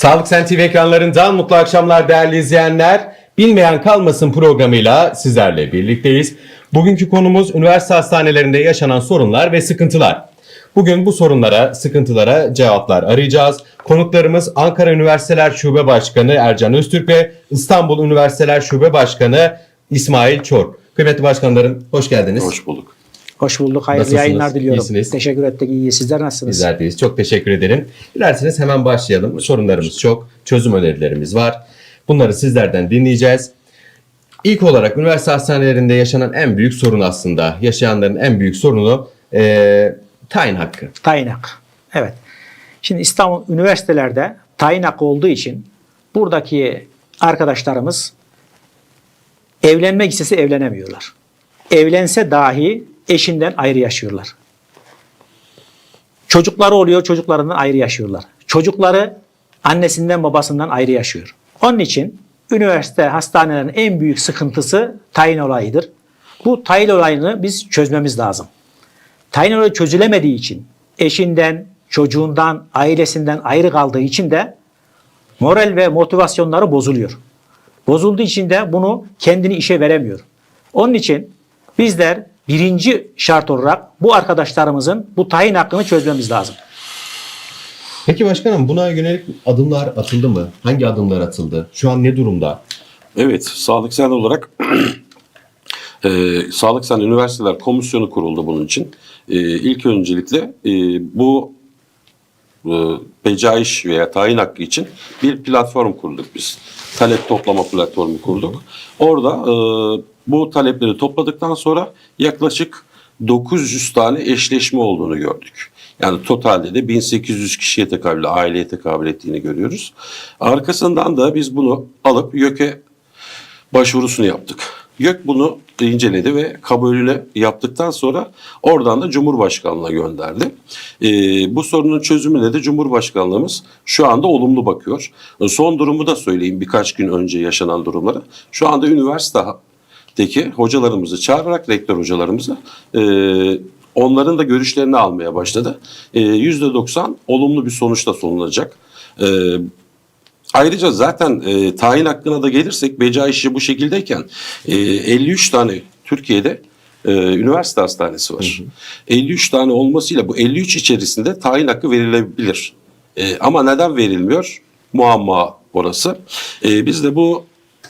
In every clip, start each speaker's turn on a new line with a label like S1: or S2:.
S1: Sağlık Sen TV ekranlarından mutlu akşamlar değerli izleyenler. Bilmeyen kalmasın programıyla sizlerle birlikteyiz. Bugünkü konumuz üniversite hastanelerinde yaşanan sorunlar ve sıkıntılar. Bugün bu sorunlara, sıkıntılara cevaplar arayacağız. Konuklarımız Ankara Üniversiteler Şube Başkanı Ercan Öztürk ve İstanbul Üniversiteler Şube Başkanı İsmail Çor. Kıymetli başkanlarım hoş geldiniz.
S2: Hoş bulduk.
S3: Hoş bulduk. Hayırlı
S1: Nasılsınız?
S3: yayınlar diliyorum.
S1: İyisiniz.
S3: Teşekkür ettik. İyi. Sizler nasılsınız?
S1: Bizlerdeyiz. Çok teşekkür ederim. Dilerseniz hemen başlayalım. Sorunlarımız çok, çözüm önerilerimiz var. Bunları sizlerden dinleyeceğiz. İlk olarak üniversite hastanelerinde yaşanan en büyük sorun aslında, yaşayanların en büyük sorunu eee tayin hakkı.
S3: Tayin hakkı. Evet. Şimdi İstanbul üniversitelerde tayin hakkı olduğu için buradaki arkadaşlarımız evlenmek istese evlenemiyorlar. Evlense dahi eşinden ayrı yaşıyorlar. Çocukları oluyor, çocuklarından ayrı yaşıyorlar. Çocukları annesinden babasından ayrı yaşıyor. Onun için üniversite hastanelerinin en büyük sıkıntısı tayin olayıdır. Bu tayin olayını biz çözmemiz lazım. Tayin olayı çözülemediği için eşinden, çocuğundan, ailesinden ayrı kaldığı için de moral ve motivasyonları bozuluyor. Bozulduğu için de bunu kendini işe veremiyor. Onun için bizler birinci şart olarak bu arkadaşlarımızın bu tayin hakkını çözmemiz lazım.
S1: Peki başkanım buna yönelik adımlar atıldı mı? Hangi adımlar atıldı? Şu an ne durumda?
S2: Evet, Sağlık Sen olarak e, Sağlık Sen Üniversiteler Komisyonu kuruldu bunun için. E, ilk öncelikle e, bu becaiş veya tayin hakkı için bir platform kurduk biz. Talep toplama platformu kurduk. Orada e, bu talepleri topladıktan sonra yaklaşık 900 tane eşleşme olduğunu gördük. Yani totalde de 1800 kişiye tekabül, aileye tekabül ettiğini görüyoruz. Arkasından da biz bunu alıp YÖK'e başvurusunu yaptık. YÖK bunu inceledi ve kabulünü yaptıktan sonra oradan da Cumhurbaşkanlığına gönderdi. Ee, bu sorunun çözümüne de Cumhurbaşkanlığımız şu anda olumlu bakıyor. Son durumu da söyleyeyim birkaç gün önce yaşanan durumları. Şu anda üniversitedeki hocalarımızı çağırarak, rektör hocalarımızı e, onların da görüşlerini almaya başladı. E, %90 olumlu bir sonuçla sonlanacak. E, Ayrıca zaten e, tayin hakkına da gelirsek Beca işi bu şekildeyken e, 53 tane Türkiye'de e, üniversite hastanesi var. 53 tane olmasıyla bu 53 içerisinde tayin hakkı verilebilir. E, ama neden verilmiyor? Muamma orası. E, biz de bu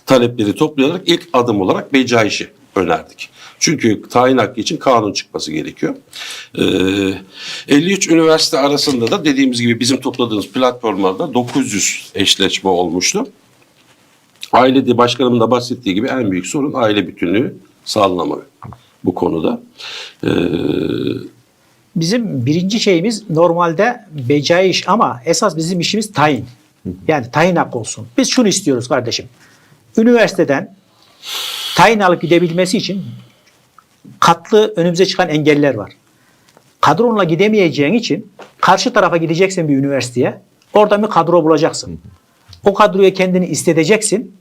S2: talepleri toplayarak ilk adım olarak Beca işi önerdik. Çünkü tayin hakkı için kanun çıkması gerekiyor. Ee, 53 üniversite arasında da dediğimiz gibi bizim topladığımız platformlarda 900 eşleşme olmuştu. Aile başkanımın da bahsettiği gibi en büyük sorun aile bütünlüğü sağlanamağı bu konuda. Ee,
S3: Bizim birinci şeyimiz normalde becai iş ama esas bizim işimiz tayin. Yani tayin hakkı olsun. Biz şunu istiyoruz kardeşim. Üniversiteden tayin alıp gidebilmesi için katlı önümüze çıkan engeller var. Kadronla gidemeyeceğin için karşı tarafa gideceksin bir üniversiteye. Oradan bir kadro bulacaksın. O kadroya kendini istedeceksin.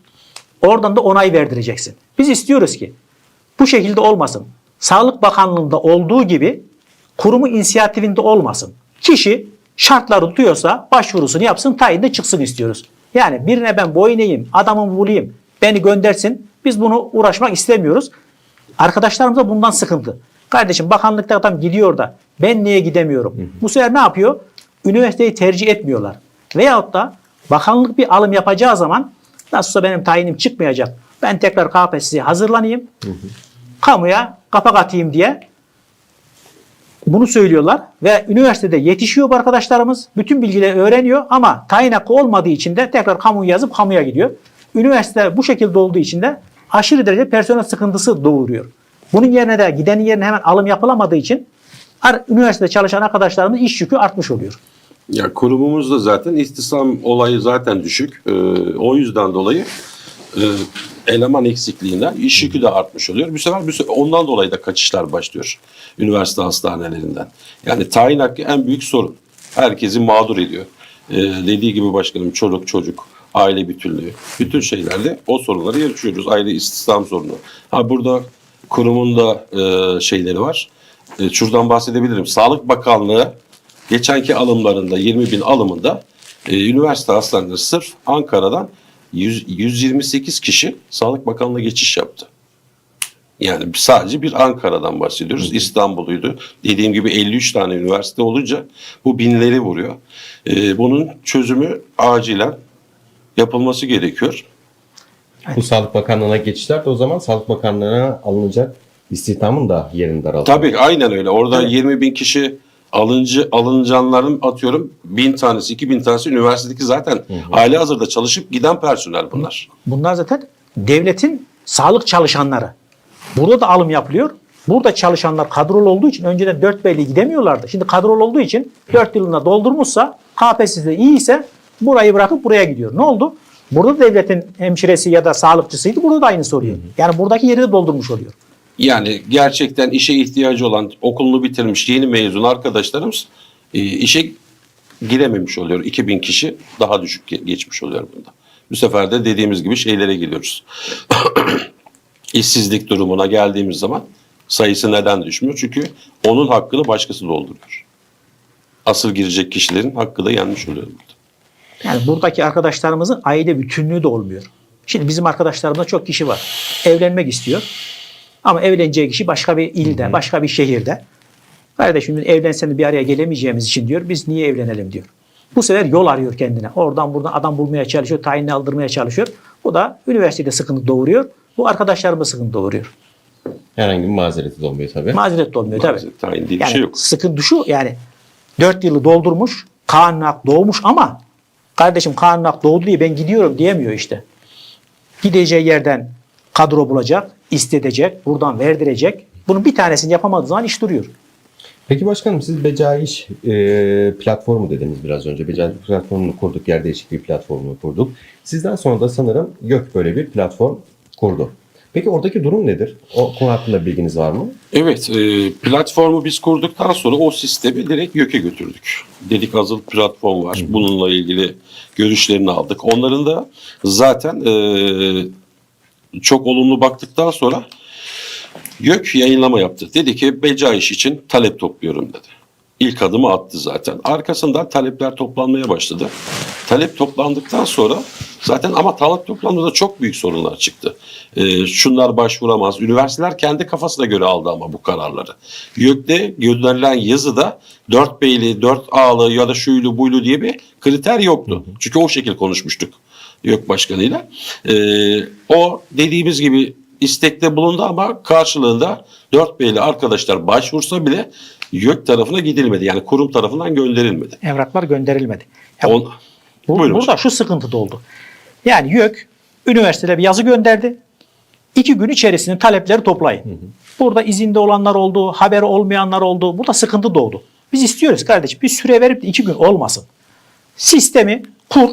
S3: Oradan da onay verdireceksin. Biz istiyoruz ki bu şekilde olmasın. Sağlık Bakanlığı'nda olduğu gibi kurumu inisiyatifinde olmasın. Kişi şartları tutuyorsa başvurusunu yapsın, tayinde çıksın istiyoruz. Yani birine ben boyun eğeyim, adamımı bulayım, beni göndersin. Biz bunu uğraşmak istemiyoruz. Arkadaşlarımız da bundan sıkıntı. Kardeşim bakanlıkta adam gidiyor da ben niye gidemiyorum? Bu sefer ne yapıyor? Üniversiteyi tercih etmiyorlar. Veyahut da bakanlık bir alım yapacağı zaman nasılsa benim tayinim çıkmayacak. Ben tekrar KPSS'ye hazırlanayım. Kamuya kapak atayım diye bunu söylüyorlar ve üniversitede yetişiyor bu arkadaşlarımız. Bütün bilgileri öğreniyor ama tayin hakkı olmadığı için de tekrar kamuya yazıp kamuya gidiyor. Üniversite bu şekilde olduğu için de aşırı derece personel sıkıntısı doğuruyor. Bunun yerine de gidenin yerine hemen alım yapılamadığı için üniversitede çalışan arkadaşlarımız iş yükü artmış oluyor.
S2: Ya kurumumuzda zaten istisam olayı zaten düşük. Ee, o yüzden dolayı e, eleman eksikliğinden iş yükü de artmış oluyor. Bu sefer, bu sefer ondan dolayı da kaçışlar başlıyor üniversite hastanelerinden. Yani tayin hakkı en büyük sorun. Herkesi mağdur ediyor. Ee, dediği gibi başkanım çocuk çocuk aile bütünlüğü bütün şeylerde o sorunları yaşıyoruz. Aile istihdam sorunu. Ha burada kurumun da e, şeyleri var. E, şuradan bahsedebilirim. Sağlık Bakanlığı geçenki alımlarında 20 bin alımında e, üniversite hastaneleri sırf Ankara'dan 100, 128 kişi Sağlık Bakanlığı geçiş yaptı. Yani sadece bir Ankara'dan bahsediyoruz. İstanbul'uydu. Dediğim gibi 53 tane üniversite olunca bu binleri vuruyor. E, bunun çözümü acilen yapılması gerekiyor.
S1: Bu Sağlık Bakanlığı'na geçişler de o zaman Sağlık Bakanlığı'na alınacak istihdamın da yerini daraltıyor.
S2: Tabii aynen öyle. Orada
S3: Evet.
S2: 20 bin kişi alıncı alınacakların atıyorum bin tanesi, iki bin tanesi üniversitedeki zaten hali hazırda çalışıp giden personel bunlar.
S3: Bunlar zaten devletin sağlık çalışanları. Burada da alım yapılıyor. Burada çalışanlar kadrolu olduğu için önceden 4 belli gidemiyorlardı. Şimdi kadrolu olduğu için 4 yılında doldurmuşsa KPSS'de iyiyse burayı bırakıp buraya gidiyor. Ne oldu? Burada da devletin hemşiresi ya da sağlıkçısıydı. Burada da aynı soruyor. Yani buradaki yeri de doldurmuş oluyor.
S2: Yani gerçekten işe ihtiyacı olan okulunu bitirmiş yeni mezun arkadaşlarımız e, işe girememiş oluyor. 2000 kişi daha düşük ge- geçmiş oluyor bunda. Bu sefer de dediğimiz gibi şeylere geliyoruz. İşsizlik durumuna geldiğimiz zaman sayısı neden düşmüyor? Çünkü onun hakkını başkası dolduruyor. Asıl girecek kişilerin hakkı da yenmiş oluyor burada.
S3: Yani buradaki arkadaşlarımızın aile bütünlüğü de olmuyor. Şimdi bizim arkadaşlarımızda çok kişi var. Evlenmek istiyor. Ama evleneceği kişi başka bir ilde, başka bir şehirde. Kardeşim evlensen de bir araya gelemeyeceğimiz için diyor. Biz niye evlenelim diyor. Bu sefer yol arıyor kendine. Oradan buradan adam bulmaya çalışıyor, tayinini aldırmaya çalışıyor. Bu da üniversitede sıkıntı doğuruyor. Bu arkadaşlarıma sıkıntı doğuruyor.
S1: Herhangi bir mazereti de olmuyor tabii.
S3: Mazeret de olmuyor tabii.
S2: Mazeret, tayin diye bir
S3: yani
S2: şey yok.
S3: Sıkıntı şu yani 4 yılı doldurmuş, kanun doğmuş ama kardeşim hak doğdu diye ben gidiyorum diyemiyor işte. Gideceği yerden kadro bulacak, istedecek, buradan verdirecek. Bunun bir tanesini yapamadığı zaman iş duruyor.
S1: Peki başkanım siz Becai İş e, platformu dediniz biraz önce. Becai platformunu kurduk, yer değişikliği platformunu kurduk. Sizden sonra da sanırım GÖK böyle bir platform kurdu. Peki oradaki durum nedir? O konu hakkında bilginiz var mı?
S2: Evet, e, platformu biz kurduktan sonra o sistemi direkt YÖK'e götürdük. Dedik hazır platform var. Bununla ilgili görüşlerini aldık. Onların da zaten e, çok olumlu baktıktan sonra YÖK yayınlama yaptı. Dedi ki beca iş için talep topluyorum dedi. İlk adımı attı zaten. Arkasından talepler toplanmaya başladı. Talep toplandıktan sonra zaten ama talep toplandığında çok büyük sorunlar çıktı. Ee, şunlar başvuramaz. Üniversiteler kendi kafasına göre aldı ama bu kararları. YÖK'te gönderilen yazıda 4 B'li, 4 A'lı ya da şuylu buylu diye bir kriter yoktu. Çünkü o şekil konuşmuştuk YÖK başkanıyla. Ee, o dediğimiz gibi istekte bulundu ama karşılığında 4 B'li arkadaşlar başvursa bile YÖK tarafına gidilmedi. Yani kurum tarafından gönderilmedi.
S3: Evraklar gönderilmedi. Ya
S2: On,
S3: Bu- burada şu sıkıntı da oldu. Yani YÖK üniversitede bir yazı gönderdi. İki gün içerisinde talepleri toplayın. Burada izinde olanlar oldu, haberi olmayanlar oldu. Burada sıkıntı doğdu. Biz istiyoruz kardeşim bir süre verip de iki gün olmasın. Sistemi kur,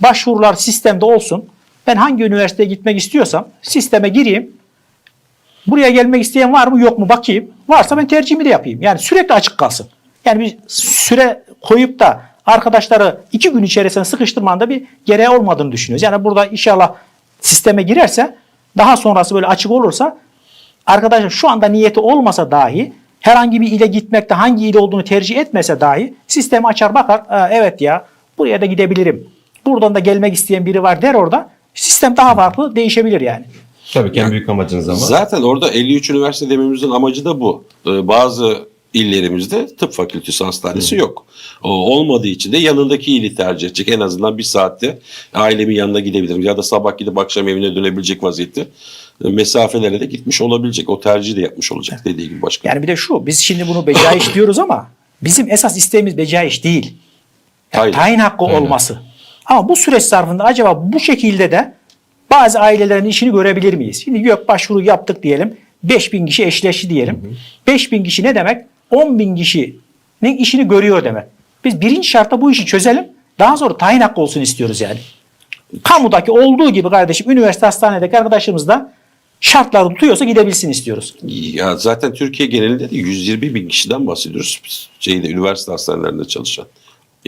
S3: başvurular sistemde olsun. Ben hangi üniversiteye gitmek istiyorsam sisteme gireyim. Buraya gelmek isteyen var mı yok mu bakayım. Varsa ben tercihimi de yapayım. Yani sürekli açık kalsın. Yani bir süre koyup da arkadaşları iki gün içerisinde sıkıştırmanın da bir gereği olmadığını düşünüyoruz. Yani burada inşallah sisteme girerse daha sonrası böyle açık olursa arkadaşlar şu anda niyeti olmasa dahi herhangi bir ile gitmekte hangi il olduğunu tercih etmese dahi sistemi açar bakar "Aa, evet ya buraya da gidebilirim. Buradan da gelmek isteyen biri var der orada. Sistem daha farklı değişebilir yani.
S1: Tabii ki en büyük amacınız ama.
S2: Zaten orada 53 üniversite dememizin amacı da bu. Ee, bazı illerimizde tıp fakültesi hastanesi yok. O olmadığı için de yanındaki ili tercih edecek. En azından bir saatte ailemin yanına gidebilirim. Ya da sabah gidip akşam evine dönebilecek vaziyette e, mesafelere de gitmiş olabilecek. O tercihi de yapmış olacak dediği gibi başkan.
S3: Yani bir de şu biz şimdi bunu becaiş diyoruz ama bizim esas isteğimiz becaiş değil. Yani
S2: Tayin.
S3: tayin hakkı olması. Ama bu süreç zarfında acaba bu şekilde de bazı ailelerin işini görebilir miyiz? Şimdi yok başvuru yaptık diyelim. 5000 kişi eşleşti diyelim. 5000 kişi ne demek? 10 bin kişinin işini görüyor demek. Biz birinci şartta bu işi çözelim. Daha sonra tayin hakkı olsun istiyoruz yani. Kamudaki olduğu gibi kardeşim üniversite hastanedeki arkadaşımız da şartları tutuyorsa gidebilsin istiyoruz.
S2: Ya zaten Türkiye genelinde de 120 bin kişiden bahsediyoruz. Şeyde üniversite hastanelerinde çalışan.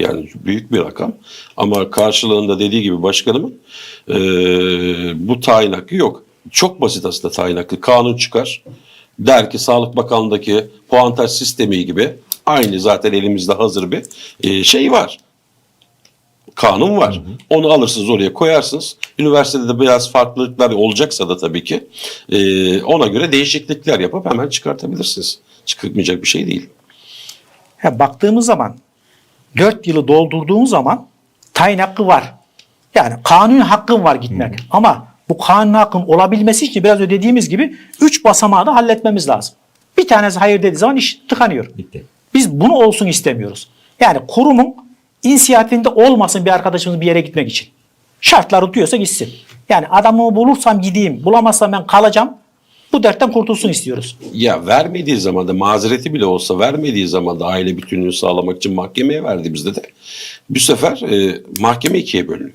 S2: Yani büyük bir rakam. Ama karşılığında dediği gibi başkanımın eee, bu tayin hakkı yok. Çok basit aslında tayin hakkı. Kanun çıkar. Der ki Sağlık Bakanlığı'ndaki puantaj sistemi gibi aynı zaten elimizde hazır bir eee, şey var. kanun var. Onu alırsınız oraya koyarsınız. Üniversitede de biraz farklılıklar olacaksa da tabii ki e, ona göre değişiklikler yapıp hemen çıkartabilirsiniz. Çıkmayacak bir şey değil.
S3: Ha, baktığımız zaman 4 yılı doldurduğun zaman tayin hakkı var. Yani kanun hakkın var gitmek. Ama bu kanun hakkın olabilmesi için biraz önce dediğimiz gibi 3 basamağı da halletmemiz lazım. Bir tanesi hayır dediği zaman iş tıkanıyor.
S1: Bitti.
S3: Biz bunu olsun istemiyoruz. Yani kurumun inisiyatifinde olmasın bir arkadaşımız bir yere gitmek için. Şartlar tutuyorsa gitsin. Yani adamı bulursam gideyim, bulamazsam ben kalacağım. Bu dertten kurtulsun istiyoruz.
S2: Ya vermediği zaman da mazereti bile olsa vermediği zaman da aile bütünlüğünü sağlamak için mahkemeye verdiğimizde de bu sefer e, mahkeme ikiye bölünüyor.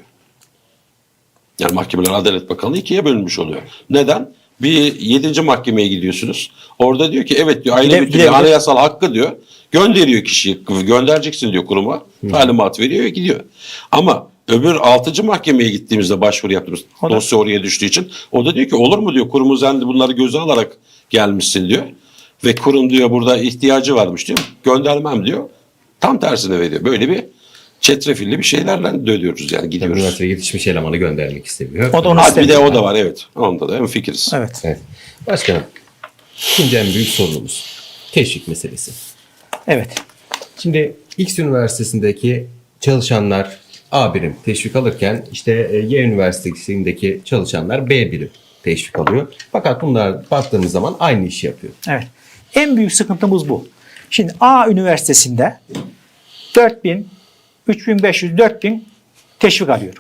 S2: Yani mahkemeler Adalet Bakanlığı ikiye bölünmüş oluyor. Neden? Bir yedinci mahkemeye gidiyorsunuz. Orada diyor ki evet diyor aile
S3: Gide-
S2: bütünlüğü
S3: gidebilir.
S2: anayasal hakkı diyor. Gönderiyor kişiyi. Göndereceksin diyor kuruma. Talimat veriyor ve gidiyor. Ama öbür altıncı mahkemeye gittiğimizde başvuru yaptığımız
S3: O da-
S2: dosya oraya düştüğü için o da diyor ki olur mu diyor kurumu sen bunları göze alarak gelmişsin diyor. Ve kurum diyor burada ihtiyacı varmış diyor. Göndermem diyor. Tam tersine veriyor. Böyle bir çetrefilli bir şeylerle dönüyoruz yani
S1: Tabii
S2: gidiyoruz.
S1: üniversiteye yetişmiş elemanı göndermek istemiyor.
S3: O da onu
S2: bir de o da var evet. Onda da en fikiriz.
S3: Evet.
S1: Evet. Başkanım. Şimdi en büyük sorunumuz. Teşvik meselesi.
S3: Evet.
S1: Şimdi X Üniversitesi'ndeki çalışanlar A birim teşvik alırken işte e, Y Üniversitesi'ndeki çalışanlar B birim teşvik alıyor. Fakat bunlar baktığımız zaman aynı işi yapıyor.
S3: Evet. En büyük sıkıntımız bu. Şimdi A üniversitesinde 4000, 3500, 4000 teşvik alıyor.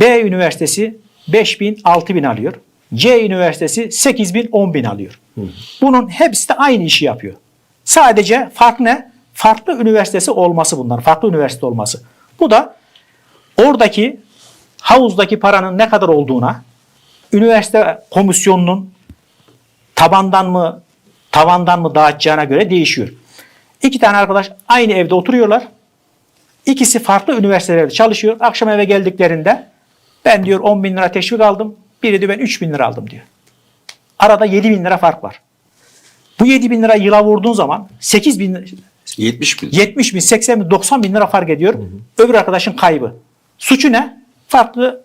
S3: B üniversitesi 5000, 6000 alıyor. C üniversitesi 8000, 10000 alıyor. Bunun hepsi de aynı işi yapıyor. Sadece fark ne? Farklı üniversitesi olması bunlar. Farklı üniversite olması. Bu da oradaki havuzdaki paranın ne kadar olduğuna, üniversite komisyonunun tabandan mı tavandan mı dağıtacağına göre değişiyor. İki tane arkadaş aynı evde oturuyorlar. İkisi farklı üniversitelerde çalışıyor. Akşam eve geldiklerinde ben diyor 10 bin lira teşvik aldım. Biri diyor ben 3 bin lira aldım diyor. Arada 7 bin lira fark var. Bu 7 bin lira yıla vurduğun zaman 8 bin,
S2: 70 bin.
S3: 70 bin, 80 bin, 90 bin lira fark ediyor. Öbür arkadaşın kaybı. Suçu ne? Farklı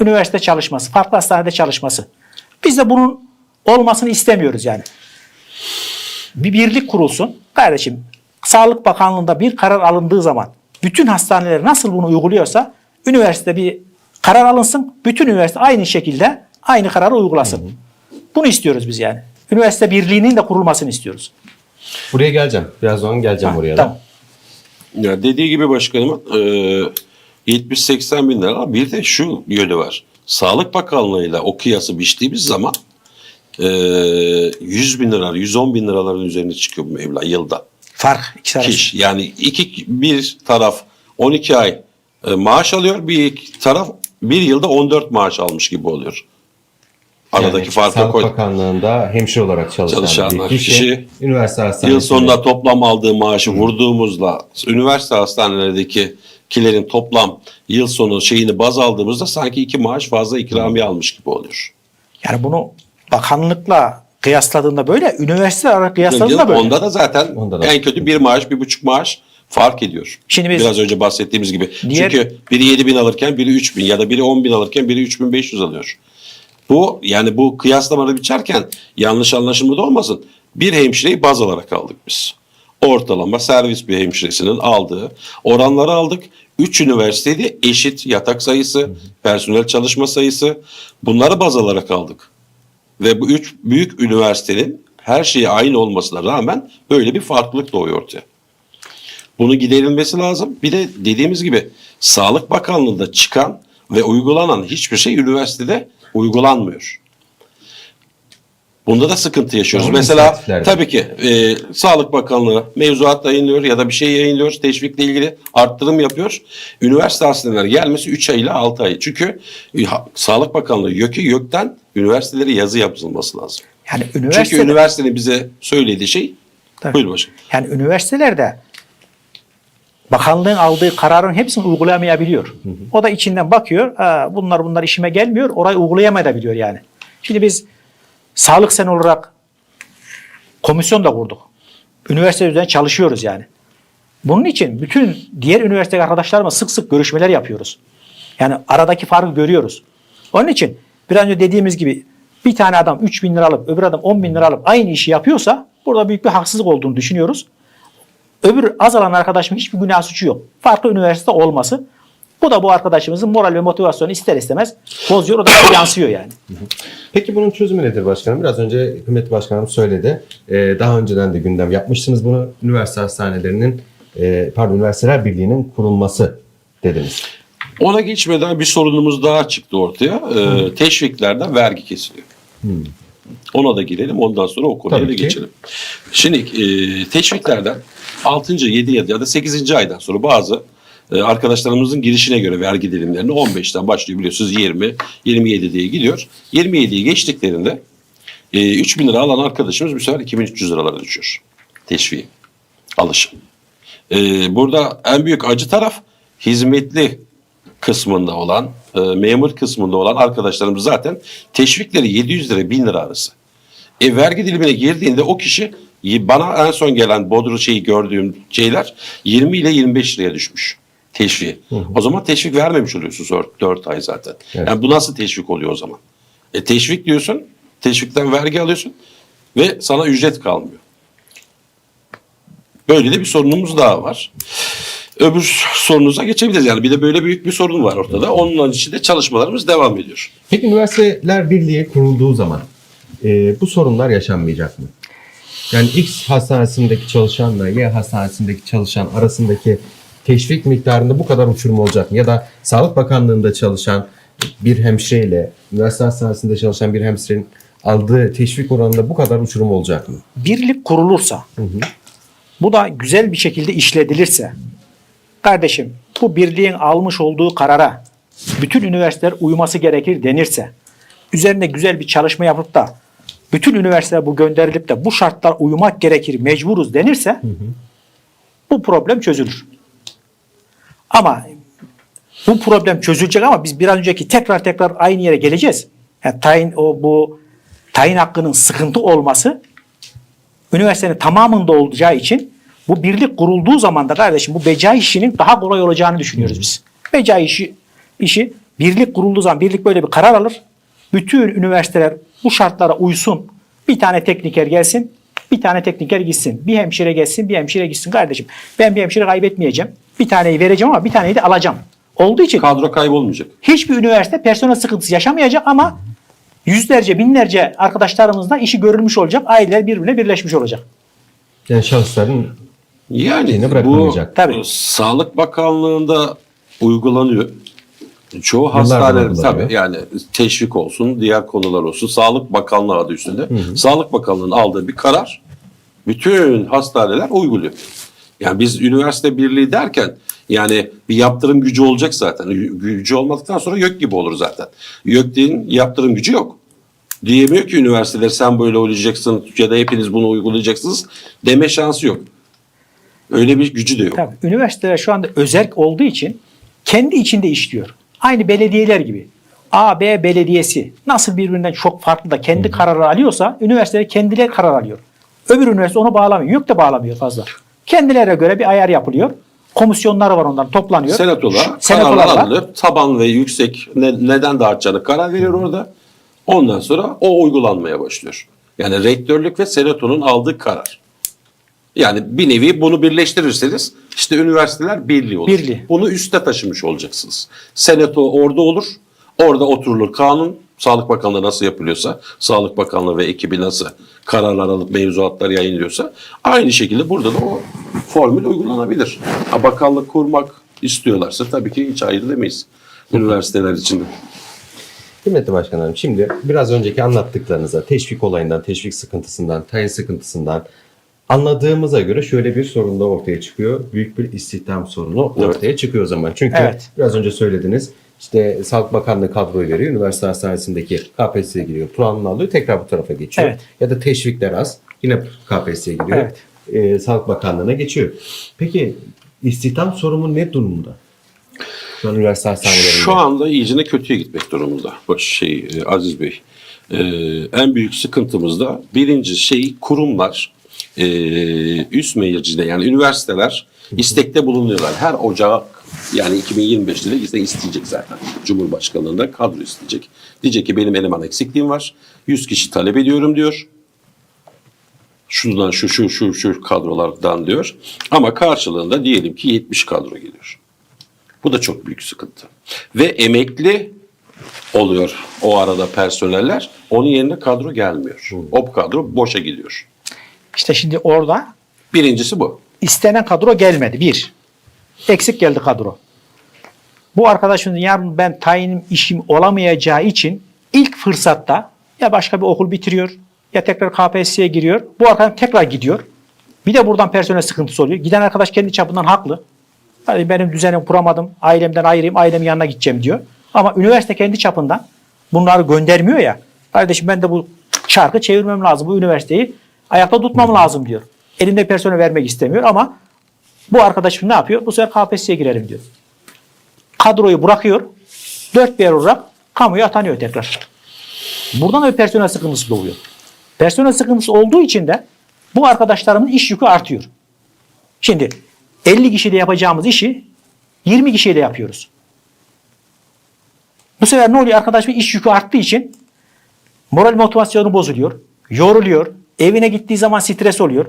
S3: üniversite çalışması, farklı hastanede çalışması. Biz de bunun olmasını istemiyoruz yani. Bir birlik kurulsun. Kardeşim Sağlık Bakanlığı'nda bir karar alındığı zaman bütün hastaneler nasıl bunu uyguluyorsa üniversite bir karar alınsın. Bütün üniversite aynı şekilde aynı kararı uygulasın. Bunu istiyoruz biz yani. Üniversite birliğinin de kurulmasını istiyoruz.
S1: Buraya geleceğim. Birazdan geleceğim
S3: Ha,
S1: oraya da.
S3: tamam.
S2: Ya dediği gibi başkanımın e, 70-80 bin lira ama bir de şu yönü var. Sağlık Bakanlığı'yla o kıyası biçtiğimiz zaman e, 100 bin lira, 110 bin liraların üzerine çıkıyor bu meblağ yılda.
S3: Fark ikisi arasında.
S2: Kiş. Yani iki bir taraf 12 ay e, maaş alıyor, bir taraf bir yılda 14 maaş almış gibi oluyor. Aradaki
S1: Yani
S2: farkı koy.
S1: Bakanlığı'nda hemşire olarak çalışan
S2: Çalışanlar,
S1: bir kişi,
S2: kişi
S1: üniversite hastanesinde
S2: Yıl sonunda toplam aldığı maaşı vurduğumuzda üniversite hastanelerdeki kilerin toplam yıl sonu şeyini baz aldığımızda sanki iki maaş fazla ikramiye almış gibi oluyor.
S3: Yani bunu bakanlıkla kıyasladığında böyle, üniversite olarak kıyasladığında böyle.
S2: Onda da zaten
S1: Onda da.
S2: en kötü bir maaş, bir buçuk maaş fark ediyor.
S3: Şimdi biz-
S2: Biraz önce bahsettiğimiz gibi.
S3: Diğer-
S2: Çünkü biri 7 bin alırken biri 3 bin ya da biri 10 bin alırken biri 3500 alıyor. Bu yani bu kıyaslamaları biçerken yanlış anlaşılma da olmasın. Bir hemşireyi baz alarak aldık biz. Ortalama servis bir hemşiresinin aldığı oranları aldık. Üç üniversitede eşit yatak sayısı, personel çalışma sayısı bunları baz alarak aldık. Ve bu üç büyük üniversitenin her şeyi aynı olmasına rağmen böyle bir farklılık doğuyor ortaya. Bunu giderilmesi lazım. Bir de dediğimiz gibi Sağlık Bakanlığı'nda çıkan ve uygulanan hiçbir şey üniversitede uygulanmıyor. Bunda da sıkıntı yaşıyoruz.
S1: Doğru,
S2: Mesela tabii ki e, Sağlık Bakanlığı mevzuat yayınlıyor ya da bir şey yayınlıyor. Teşvikle ilgili arttırım yapıyor. Üniversite hastaneler gelmesi 3 ay ile 6 ay. Çünkü e, ha- Sağlık Bakanlığı YÖK'ü YÖK'ten üniversitelere yazı yapılması lazım.
S3: Yani
S2: Çünkü
S3: üniversite
S2: üniversitenin bize söylediği şey
S3: Tabii.
S2: buyurun başkanım.
S3: yani üniversitelerde bakanlığın aldığı kararın hepsini uygulayamayabiliyor. O da içinden bakıyor. "Aa, bunlar bunlar işime gelmiyor. Orayı uygulayamayabiliyor yani. Şimdi biz sağlık sen olarak komisyon da kurduk. Üniversite üzerine çalışıyoruz yani. Bunun için bütün diğer üniversite arkadaşlarımla sık sık görüşmeler yapıyoruz. Yani aradaki farkı görüyoruz. Onun için bir önce dediğimiz gibi bir tane adam 3 bin lira alıp öbür adam 10 bin lira alıp aynı işi yapıyorsa burada büyük bir haksızlık olduğunu düşünüyoruz. Öbür az alan arkadaşımın hiçbir günah suçu yok. Farklı üniversite olması. Bu da bu arkadaşımızın moral ve motivasyonu ister istemez bozuyor. O da yansıyor yani.
S1: Peki bunun çözümü nedir başkanım? Biraz önce Hükümet Başkanım söyledi. Ee, daha önceden de gündem yapmıştınız bunu. Üniversite hastanelerinin, e, pardon Üniversiteler Birliği'nin kurulması dediniz.
S2: Ona geçmeden bir sorunumuz daha çıktı ortaya. Ee, teşviklerden vergi kesiliyor. Ona da girelim ondan sonra o konuya
S1: Tabii
S2: da
S1: ki.
S2: geçelim. Şimdi e, teşviklerden 6. 7 ya da 8. aydan sonra bazı e, arkadaşlarımızın girişine göre vergi dilimlerini 15'ten başlıyor biliyorsunuz 20, 27 diye gidiyor. 27'yi geçtiklerinde e, 3 bin lira alan arkadaşımız bu sefer 2300 liralara düşüyor. Teşviği alışı. E, burada en büyük acı taraf hizmetli kısmında olan, e, memur kısmında olan arkadaşlarımız zaten teşvikleri 700 lira 1000 lira arası. E, vergi dilimine girdiğinde o kişi bana en son gelen Bodrum şeyi gördüğüm şeyler 20 ile 25 liraya düşmüş teşviği. O zaman teşvik vermemiş oluyorsun 4, ay zaten.
S1: Evet.
S2: Yani bu nasıl teşvik oluyor o zaman? E, teşvik diyorsun, teşvikten vergi alıyorsun ve sana ücret kalmıyor. Böyle de bir sorunumuz daha var. Öbür sorunuza geçebiliriz. Yani bir de böyle büyük bir sorun var ortada. Onun için de çalışmalarımız devam ediyor.
S1: Peki Üniversiteler Birliği kurulduğu zaman e, bu sorunlar yaşanmayacak mı? Yani X hastanesindeki çalışanla Y hastanesindeki çalışan arasındaki teşvik miktarında bu kadar uçurum olacak mı? Ya da Sağlık Bakanlığı'nda çalışan bir hemşireyle üniversite hastanesinde çalışan bir hemşirenin aldığı teşvik oranında bu kadar uçurum olacak mı?
S3: birlik kurulursa, bu da güzel bir şekilde işledilirse, kardeşim bu birliğin almış olduğu karara bütün üniversiteler uyması gerekir denirse, üzerinde güzel bir çalışma yapıp da bütün üniversiteler bu gönderilip de bu şartlar uymak gerekir, mecburuz denirse bu problem çözülür. Ama bu problem çözülecek ama biz bir an önceki tekrar tekrar aynı yere geleceğiz. Yani tayin o bu tayin hakkının sıkıntı olması üniversitenin tamamında olacağı için bu birlik kurulduğu zaman da kardeşim bu beca işinin daha kolay olacağını düşünüyoruz biz. Beca işi, işi birlik kurulduğu zaman birlik böyle bir karar alır. Bütün üniversiteler bu şartlara uysun. Bir tane tekniker gelsin, bir tane tekniker gitsin. Bir hemşire gelsin, bir hemşire gitsin kardeşim. Ben bir hemşire kaybetmeyeceğim. Bir taneyi vereceğim ama bir taneyi de alacağım. Olduğu için
S2: Kadro kaybolmayacak.
S3: hiçbir üniversite personel sıkıntısı yaşamayacak ama yüzlerce, binlerce arkadaşlarımızla işi görülmüş olacak. Aileler birbirine birleşmiş olacak.
S1: Yani şahısların
S2: Yani bu.
S3: Tabii.
S2: Sağlık Bakanlığı'nda uygulanıyor. Çoğu
S1: uygulanıyor.
S2: tabii yani teşvik olsun, diğer konular olsun. Sağlık Bakanlığı adı üstünde. Sağlık Bakanlığı'nın aldığı bir karar bütün hastaneler uyguluyor. Yani biz üniversite birliği derken yani bir yaptırım gücü olacak zaten. Gü- Gücü olmadıktan sonra yok gibi olur zaten. YÖK'ün yaptırım gücü yok. Diyemiyor ki üniversiteler sen böyle olacaksın ya da hepiniz bunu uygulayacaksınız deme şansı yok. Öyle bir gücü de yok.
S3: Tabii. Üniversiteler şu anda özerk olduğu için kendi içinde işliyor. Aynı belediyeler gibi. A, B belediyesi nasıl birbirinden çok farklı da kendi kararı alıyorsa üniversiteler kendileri karar alıyor. Öbür üniversite onu bağlamıyor. YÖK de bağlamıyor fazla. Kendilerine göre bir ayar yapılıyor. Komisyonlar var ondan toplanıyor.
S2: Senatola
S3: Şu- senatolar
S2: kararlar alınır. Taban ve yüksek ne- neden dağıtacağını karar veriyor orada. Ondan sonra o uygulanmaya başlıyor. Yani rektörlük ve senatonun aldığı karar. Yani bir nevi bunu birleştirirseniz işte üniversiteler birliği olur.
S3: Birliği.
S2: Bunu üste taşımış olacaksınız. Senato orada olur. Orada oturulur kanun. Sağlık Bakanlığı nasıl yapılıyorsa, Sağlık Bakanlığı ve ekibi nasıl kararlar alıp mevzuatlar yayınlıyorsa aynı şekilde burada da o formül uygulanabilir. Ha, bakanlık kurmak istiyorlarsa tabii ki hiç hayır demeyiz üniversiteler için.
S1: Kıymetli başkanlarım şimdi biraz önceki anlattıklarınıza teşvik olayından, teşvik sıkıntısından, tayin sıkıntısından anladığımıza göre şöyle bir sorun da ortaya çıkıyor. Büyük bir istihdam sorunu
S2: Evet.
S1: ortaya çıkıyor o zaman. Çünkü
S3: Evet.
S1: biraz önce söylediniz işte Sağlık Bakanlığı kadroyu veriyor. Üniversite hastanesindeki KPSS'ye giriyor. Puanını alıyor. Tekrar bu tarafa geçiyor.
S3: Evet.
S1: Ya da teşvikler az. Yine KPSS'ye giriyor.
S3: Evet.
S1: Ee, Sağlık Bakanlığı'na geçiyor. Peki istihdam sorunu ne durumda? Şu an üniversite hastanelerinde.
S2: Şu anda iyicene kötüye gitmek durumunda. Baş şey e, Aziz Bey. Ee, en büyük sıkıntımız da birinci şey kurumlar e, üst meclisde yani üniversiteler istekte bulunuyorlar. Her Ocak yani 2025'te de iste- isteyecek zaten. Cumhurbaşkanlığında kadro isteyecek. Diyecek ki benim eleman eksikliğim var. 100 kişi talep ediyorum diyor. Şundan şu şu şu şu kadrolardan diyor. Ama karşılığında diyelim ki 70 kadro geliyor. Bu da çok büyük sıkıntı. Ve emekli oluyor o arada personeller. Onun yerine kadro gelmiyor. O kadro boşa gidiyor.
S3: İşte şimdi orada
S2: Birincisi bu.
S3: istenen kadro gelmedi. Bir. Eksik geldi kadro. Bu arkadaşın yarın ben tayinim işim olamayacağı için ilk fırsatta ya başka bir okul bitiriyor ya tekrar KPSS'ye giriyor. Bu arkadaş tekrar gidiyor. Bir de buradan personel sıkıntısı oluyor. Giden arkadaş kendi çapından haklı. Yani benim düzenim kuramadım. Ailemden ayırayım, ailemin yanına gideceğim diyor. Ama üniversite kendi çapından bunları göndermiyor ya. Kardeşim ben de bu çarkı çevirmem lazım. Bu üniversiteyi ayakta tutmam lazım diyor. Elinde personel vermek istemiyor ama bu arkadaşım ne yapıyor? Bu sefer KPSS'ye girelim diyor. Kadroyu bırakıyor. Dört bir yer olarak kamuya atanıyor tekrar. Buradan da personel sıkıntısı doğuyor. Personel sıkıntısı olduğu için de bu arkadaşlarımın iş yükü artıyor. Şimdi 50 kişiyle yapacağımız işi 20 kişiyle yapıyoruz. Bu sefer ne oluyor? Arkadaşımın iş yükü arttığı için moral motivasyonu bozuluyor. Yoruluyor. Evine gittiği zaman stres oluyor.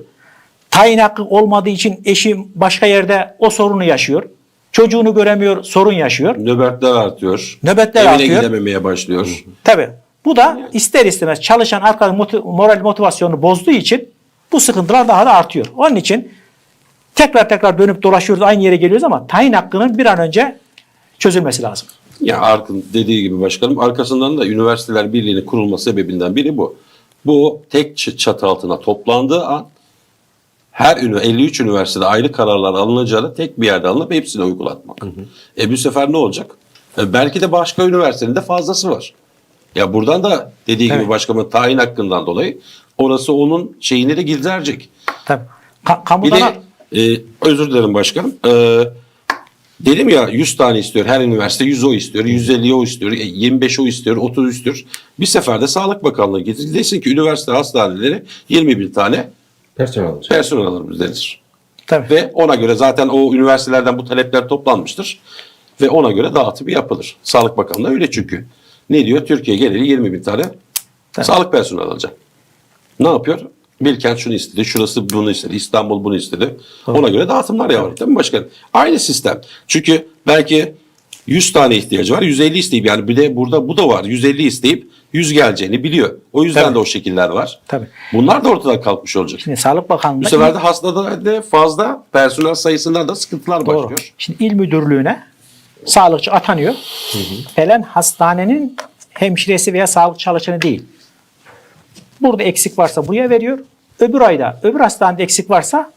S3: Tayin hakkı olmadığı için eşi başka yerde o sorunu yaşıyor. Çocuğunu göremiyor, sorun yaşıyor.
S2: Nöbetler artıyor.
S3: Nöbetler
S2: Evine
S3: artıyor.
S2: gidememeye başlıyor.
S3: Tabii. Bu da ister istemez çalışan arkadaşın moti- moral motivasyonunu bozduğu için bu sıkıntılar daha da artıyor. Onun için tekrar tekrar dönüp dolaşıyoruz aynı yere geliyoruz ama tayin hakkının bir an önce çözülmesi lazım.
S2: Ya Arkın dediği gibi başkanım arkasından da üniversiteler birliğinin kurulma sebebinden biri bu. Bu tek çatı altına toplandığı an her ünü- 53 üniversitede ayrı kararlar alınacağını tek bir yerde alınıp hepsini uygulatmak. E bu sefer ne olacak? E belki de başka üniversitenin de fazlası var. Ya buradan da dediği
S3: Evet.
S2: gibi başkanın tayin hakkından dolayı orası onun şeyini de gizlerecek.
S3: Tabii. Ka-
S2: Bir
S3: kamudan
S2: de e, özür dilerim başkanım. E, dedim ya 100 tane istiyor her üniversite 100 o istiyor, 150 o istiyor, e, 25 o istiyor, 30 istiyor. Bir seferde Sağlık Bakanlığı getir. Desin ki üniversite hastaneleri 20 bin tane
S1: Personel
S2: personel alır denir.
S3: tabii.
S2: Ve ona göre zaten o üniversitelerden bu talepler toplanmıştır. Ve ona göre dağıtımı yapılır. Sağlık Bakanlığı öyle çünkü. Ne diyor? Türkiye geneli 20 bin tane sağlık personeli alacak. Ne yapıyor? Bilkent şunu istedi, şurası bunu istedi, İstanbul bunu istedi. Ona göre dağıtımlar yapar. Değil mi başkanım? Aynı sistem. Çünkü belki 100 tane ihtiyacı var, 150 isteyip yani bir de burada bu da var. 150 isteyip 100 geleceğini biliyor. O yüzden
S3: Tabii.
S2: de o şekiller var.
S3: Tabii.
S2: Bunlar da ortadan kalkmış olacak.
S3: Şimdi Sağlık Bakanlığı'nda
S2: Bu sefer de hastada da fazla personel sayısından da sıkıntılar
S3: Doğru.
S2: başlıyor.
S3: Şimdi il müdürlüğüne sağlıkçı atanıyor. Falan hastanenin hemşiresi veya sağlık çalışanı değil. Burada eksik varsa buraya veriyor. Öbür ayda öbür hastanede eksik varsa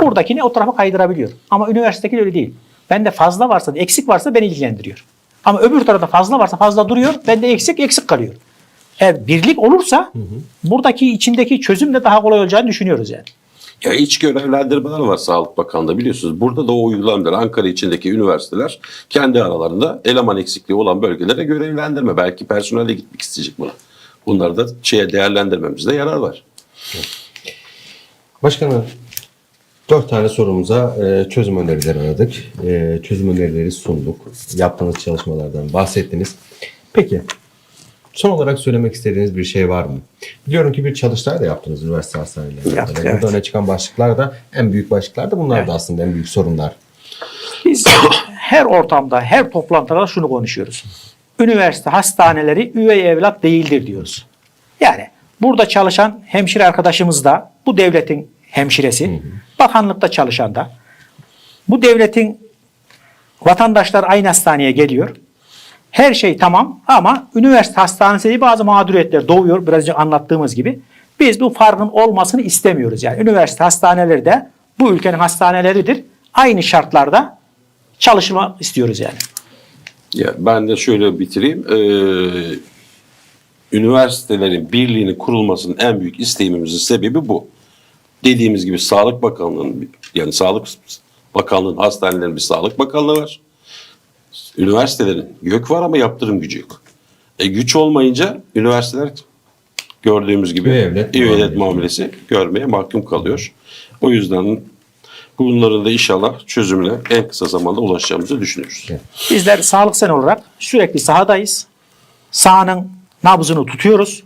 S3: buradakini o tarafa kaydırabiliyor. Ama üniversitedeki öyle değil. Bende fazla varsa, eksik varsa beni ilgilendiriyor. Ama öbür tarafta fazla varsa fazla duruyor. Bende eksik, eksik kalıyor. Eğer birlik olursa buradaki içindeki çözüm de daha kolay olacağını düşünüyoruz yani.
S2: Ya iç görevlendirmeler var Sağlık Bakanlığı'nda biliyorsunuz. Burada da o uygulanır. Ankara içindeki üniversiteler kendi aralarında eleman eksikliği olan bölgelere görevlendirme. Belki personel de gitmek isteyecek buna. Bunları da şeye değerlendirmemizde yarar var.
S1: Başkanım, dört tane sorumuza e, çözüm önerileri aradık. E, çözüm önerileri sunduk. Yaptığınız çalışmalardan bahsettiniz. Peki, son olarak söylemek istediğiniz bir şey var mı? Biliyorum ki bir çalıştay da yaptınız üniversite hastanelerinde.
S3: Yaptık,
S1: Burada
S3: evet.
S1: öne çıkan başlıklar da en büyük başlıklar da bunlar da aslında en büyük sorunlar.
S3: Biz her ortamda, her toplantıda şunu konuşuyoruz. Üniversite hastaneleri üvey evlat değildir diyoruz. Yani burada çalışan hemşire arkadaşımız da bu devletin hemşiresi, bakanlıkta çalışan da bu devletin vatandaşlar aynı hastaneye geliyor. Her şey tamam ama üniversite hastanesi bazı mağduriyetler doğuyor. Biraz önce anlattığımız gibi. Biz bu farkın olmasını istemiyoruz. Yani üniversite hastaneleri de bu ülkenin hastaneleridir. Aynı şartlarda çalışma istiyoruz yani.
S2: Ya ben de şöyle bitireyim. Ee, üniversitelerin birliğinin kurulmasının en büyük isteğimizin sebebi bu. Dediğimiz gibi Sağlık Bakanlığı'nın yani Sağlık Bakanlığı'nın hastanelerin bir Sağlık Bakanlığı var. Üniversitelerin gök var ama yaptırım gücü yok. E, güç olmayınca üniversiteler gördüğümüz gibi
S1: evlat muamelesi.
S2: muamelesi görmeye mahkum kalıyor. O yüzden bunların da inşallah çözümüne en kısa zamanda ulaşacağımızı düşünüyoruz.
S3: Bizler sağlık sen olarak sürekli sahadayız. Sahanın nabzını tutuyoruz.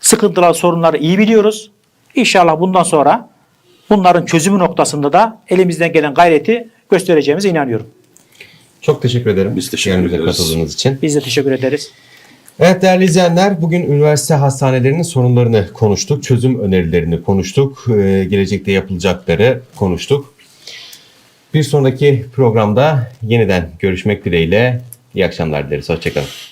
S3: Sıkıntılar, sorunları iyi biliyoruz. İnşallah bundan sonra bunların çözümü noktasında da elimizden gelen gayreti göstereceğimize inanıyorum.
S1: Çok teşekkür ederim.
S2: Biz teşekkür ederiz.
S1: katıldığınız için.
S3: Biz de teşekkür ederiz.
S1: Evet değerli izleyenler bugün üniversite hastanelerinin sorunlarını konuştuk. Çözüm önerilerini konuştuk. Ee, gelecekte yapılacakları konuştuk. Bir sonraki programda yeniden görüşmek dileğiyle. İyi akşamlar dileriz. Hoşçakalın.